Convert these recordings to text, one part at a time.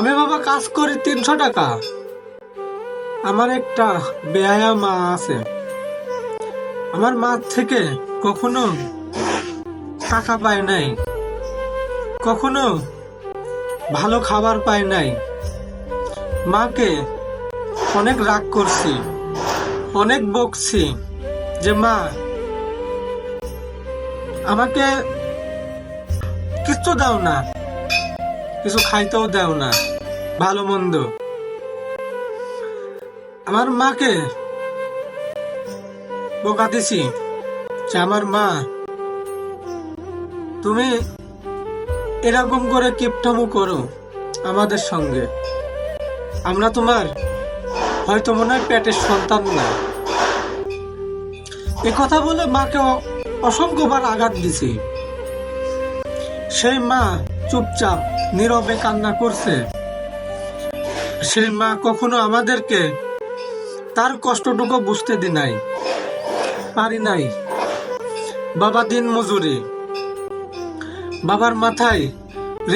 আমি বাবা কাজ করি তিনশো টাকা। আমার একটা বেহায়া মা আছে। আমার মা থেকে কখনো টাকা পায় নাই। কখনো ভালো খাবার পায় নাই। মাকে অনেক রাগ করছি, অনেক বকছি যে, মা, আমাকে কিচ্ছু দাও না, কিছু খাইতেও দাও না। ভালো মন্দ। আমার মাকে বোকা দিছি যে আমার মা, তুমি এরকম করে কিপটামু করো আমাদের সঙ্গে। আমরা তোমার হয়তো মনে হয় পেটের সন্তান না। এ কথা বলে মাকে অসংখ্যবার আঘাত দিছি। সেই মা চুপচাপ, নীরবে কান্না করছে। সেই মা কখনো আমাদেরকে তার কষ্টটুকু বুঝতে দি নাই, পারি নাই। বাবা দিন মজুরি, বাবার মাথায়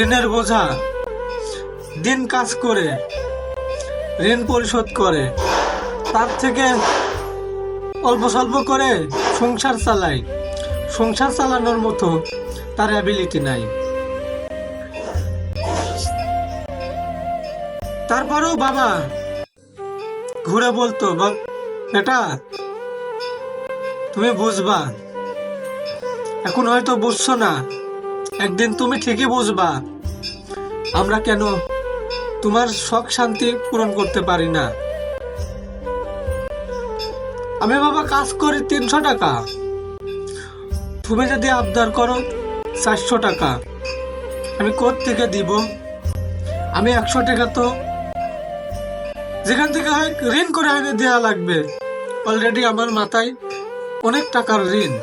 ঋণের বোঝা, দিন কাজ করে, ঋণ পরিশোধ করে, তার থেকে অল্প স্বল্প করে সংসার চালায়। সংসার চালানোর মতো তার অ্যাবিলিটি নাই। তারপরেও বাবা ঘুরে বলতো "বা- বেটা, তুমি বুঝবা। এখন হয়তো বুঝছ না। একদিন তুমি ঠিকই বুঝবা। আমরা কেন তোমার শখ শান্তি পূরণ করতে পারি না? আমি বাবা কাজ করি তিনশো টাকা। তুমি যদি আবদার করো চারশো টাকা, আমি কোথ থেকে দিব? আমি একশো টাকা তো যেখান থেকে হয়, ঋণ করে এনে দেওয়া লাগবে। অলরেডি আমার মাথায় অনেক টাকার ঋণ।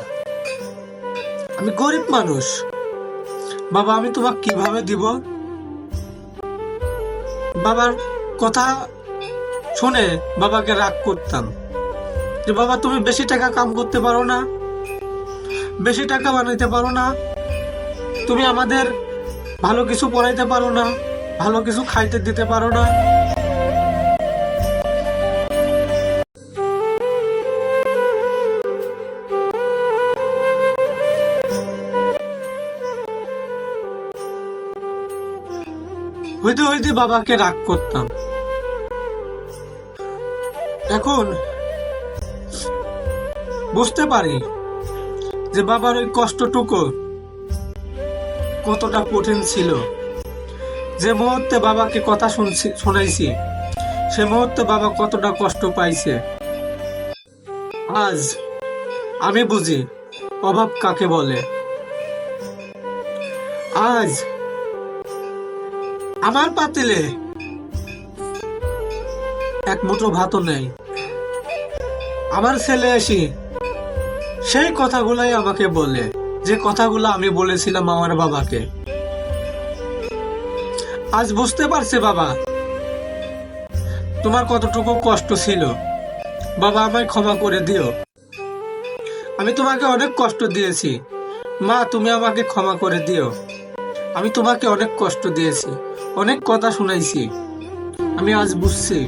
আমি গরিব মানুষ। বাবা, আমি তোমাকে কীভাবে দিব? বাবার কথা শুনে বাবাকে রাগ করতাম। যে, বাবা, তুমি বেশি টাকা কাম করতে পারো না। বেশি টাকা বানাইতে পারো না। তুমি আমাদের ভালো কিছু পড়াইতে পারো না। ভালো কিছু খাইতে দিতে পারো না। হইতে হইতে বাবাকে রাগ করতাম। এখন বুঝতে পারি যে বাবার ওই কষ্টটুকু কতটা কঠিন ছিল। যে মুহূর্তে বাবাকে কথা শুনছি, শোনাইছি, সে মুহূর্তে বাবা কতটা কষ্ট পাইছে। আজ আমি বুঝি অভাব কাকে বলে। আজ আমার পাতিলে। এক মুঠো ভাতও নেই। আমার ছেলে এসে সেই কথাগুলাই আমাকে বলে, যে কথাগুলো আমি বলেছিলাম আমার বাবাকে। আজ বুঝতে পারছে বাবা, তোমার কতটুকু কষ্ট ছিল। বাবা, আমায় ক্ষমা করে দিও। আমি তোমাকে অনেক কষ্ট দিয়েছি। মা, তুমি আমাকে ক্ষমা করে দিও। আমি তোমাকে অনেক কষ্ট দিয়েছি অনেক কথা শুনাইছি। আমি আজ বুঝছি